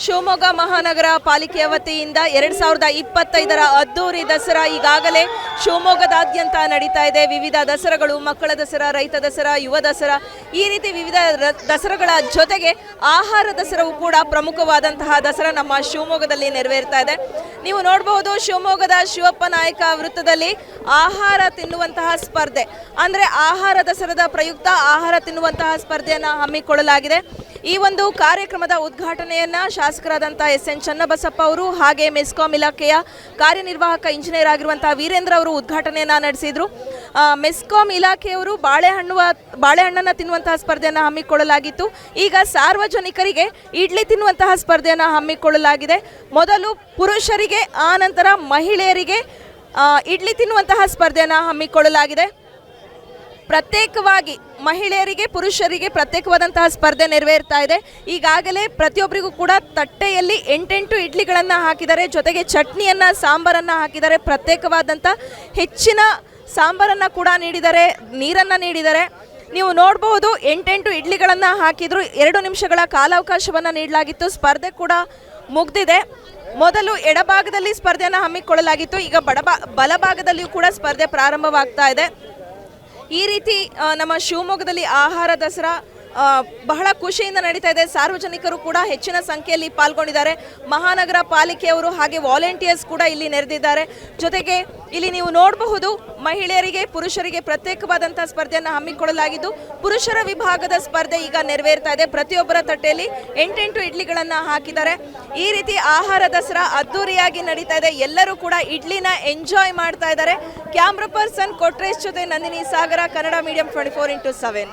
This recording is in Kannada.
ಶಿವಮೊಗ್ಗ ಮಹಾನಗರ ಪಾಲಿಕೆಯ ವತಿಯಿಂದ ಎರಡ್ ಸಾವಿರದ ಇಪ್ಪತ್ತೈದರ ಅದ್ದೂರಿ ದಸರಾ ಈಗಾಗಲೇ ಶಿವಮೊಗ್ಗದಾದ್ಯಂತ ನಡೀತಾ ಇದೆ. ವಿವಿಧ ದಸರಾಗಳು, ಮಕ್ಕಳ ದಸರಾ, ರೈತ ದಸರಾ, ಯುವ ದಸರಾ, ಈ ರೀತಿ ವಿವಿಧ ದಸರಾಗಳ ಜೊತೆಗೆ ಆಹಾರ ದಸರಾವು ಕೂಡ ಪ್ರಮುಖವಾದಂತಹ ದಸರಾ ನಮ್ಮ ಶಿವಮೊಗ್ಗದಲ್ಲಿ ನೆರವೇರ್ತಾ ಇದೆ. ನೀವು ನೋಡಬಹುದು ಶಿವಮೊಗ್ಗದ ಶಿವಪ್ಪ ನಾಯಕ ವೃತ್ತದಲ್ಲಿ ಆಹಾರ ತಿನ್ನುವಂತಹ ಸ್ಪರ್ಧೆ. ಅಂದ್ರೆ ಆಹಾರ ದಸರಾದ ಪ್ರಯುಕ್ತ ಆಹಾರ ತಿನ್ನುವಂತಹ ಸ್ಪರ್ಧೆಯನ್ನ ಹಮ್ಮಿಕೊಳ್ಳಲಾಗಿದೆ. ಈ ಒಂದು ಕಾರ್ಯಕ್ರಮದ ಉದ್ಘಾಟನೆಯನ್ನ ಶಾಸಕರಾದಂತಹ ಎಸ್ ಎನ್ ಚನ್ನಬಸಪ್ಪ ಅವರು ಹಾಗೆ ಮೆಸ್ಕಾಂ ಇಲಾಖೆಯ ಕಾರ್ಯನಿರ್ವಾಹಕ ಇಂಜಿನಿಯರ್ ಆಗಿರುವಂತಹ ವೀರೇಂದ್ರ ಅವರು ಉದ್ಘಾಟನೆಯನ್ನ ನಡೆಸಿದ್ರು. ಮೆಸ್ಕಾಂ ಇಲಾಖೆಯವರು ಬಾಳೆಹಣ್ಣು ಬಾಳೆಹಣ್ಣನ್ನು ತಿನ್ನುವಂತಹ ಸ್ಪರ್ಧೆಯನ್ನು ಹಮ್ಮಿಕೊಳ್ಳಲಾಗಿತ್ತು. ಈಗ ಸಾರ್ವಜನಿಕರಿಗೆ ಇಡ್ಲಿ ತಿನ್ನುವಂತಹ ಸ್ಪರ್ಧೆಯನ್ನು ಹಮ್ಮಿಕೊಳ್ಳಲಾಗಿದೆ. ಮೊದಲು ಪುರುಷರಿಗೆ, ಆ ನಂತರ ಮಹಿಳೆಯರಿಗೆ ಇಡ್ಲಿ ತಿನ್ನುವಂತಹ ಸ್ಪರ್ಧೆಯನ್ನು ಹಮ್ಮಿಕೊಳ್ಳಲಾಗಿದೆ. ಪ್ರತ್ಯೇಕವಾಗಿ ಮಹಿಳೆಯರಿಗೆ, ಪುರುಷರಿಗೆ ಪ್ರತ್ಯೇಕವಾದಂತಹ ಸ್ಪರ್ಧೆ ನೆರವೇರ್ತಾ ಇದೆ. ಈಗಾಗಲೇ ಪ್ರತಿಯೊಬ್ಬರಿಗೂ ಕೂಡ ತಟ್ಟೆಯಲ್ಲಿ ಎಂಟೆಂಟು ಇಡ್ಲಿಗಳನ್ನು ಹಾಕಿದ್ದಾರೆ. ಜೊತೆಗೆ ಚಟ್ನಿಯನ್ನು, ಸಾಂಬಾರನ್ನು ಹಾಕಿದ್ದಾರೆ. ಪ್ರತ್ಯೇಕವಾದಂಥ ಹೆಚ್ಚಿನ ಸಾಂಬಾರನ್ನು ಕೂಡ ನೀಡಿದ್ದಾರೆ, ನೀರನ್ನು ನೀಡಿದ್ದಾರೆ. ನೀವು ನೋಡಬಹುದು ಎಂಟೆಂಟು ಇಡ್ಲಿಗಳನ್ನು ಹಾಕಿದ್ರು. ಎರಡು ನಿಮಿಷಗಳ ಕಾಲಾವಕಾಶವನ್ನು ನೀಡಲಾಗಿತ್ತು. ಸ್ಪರ್ಧೆ ಕೂಡ ಮುಗ್ದಿದೆ. ಮೊದಲು ಎಡಭಾಗದಲ್ಲಿ ಸ್ಪರ್ಧೆಯನ್ನು ಹಮ್ಮಿಕೊಳ್ಳಲಾಗಿತ್ತು. ಈಗ ಬಡಭಾ, ಬಲಭಾಗದಲ್ಲಿಯೂ ಕೂಡ ಸ್ಪರ್ಧೆ ಪ್ರಾರಂಭವಾಗ್ತಾ ಇದೆ. ಈ ರೀತಿ ನಮ್ಮ ಶಿವಮೊಗ್ಗದಲ್ಲಿ ಆಹಾರ ದಸರಾ ಬಹಳ ಖುಷಿಯಿಂದ ನಡೀತಾ ಇದೆ. ಸಾರ್ವಜನಿಕರು ಕೂಡ ಹೆಚ್ಚಿನ ಸಂಖ್ಯೆಯಲ್ಲಿ ಪಾಲ್ಗೊಂಡಿದ್ದಾರೆ. ಮಹಾನಗರ ಪಾಲಿಕೆಯವರು ಹಾಗೆ ವಾಲಂಟಿಯರ್ಸ್ ಕೂಡ ಇಲ್ಲಿ ನೆರೆದಿದ್ದಾರೆ. ಜೊತೆಗೆ ಇಲ್ಲಿ ನೀವು ನೋಡಬಹುದು, ಮಹಿಳೆಯರಿಗೆ, ಪುರುಷರಿಗೆ ಪ್ರತ್ಯೇಕವಾದಂತಹ ಸ್ಪರ್ಧೆಯನ್ನು ಹಮ್ಮಿಕೊಳ್ಳಲಾಗಿದ್ದು, ಪುರುಷರ ವಿಭಾಗದ ಸ್ಪರ್ಧೆ ಈಗ ನೆರವೇರ್ತಾ ಇದೆ. ಪ್ರತಿಯೊಬ್ಬರ ತಟ್ಟೆಯಲ್ಲಿ ಎಂಟೆಂಟು ಇಡ್ಲಿಗಳನ್ನು ಹಾಕಿದ್ದಾರೆ. ಈ ರೀತಿ ಆಹಾರ ದಸರಾ ಅದ್ದೂರಿಯಾಗಿ ನಡೀತಾ ಇದೆ. ಎಲ್ಲರೂ ಕೂಡ ಇಡ್ಲಿನ ಎಂಜಾಯ್ ಮಾಡ್ತಾ ಇದ್ದಾರೆ. ಕ್ಯಾಮ್ರಾ ಪರ್ಸನ್ ಕೊಟ್ರೇಶ್ ಜೊತೆ Nandini Sagara, Kannada medium twenty four into seven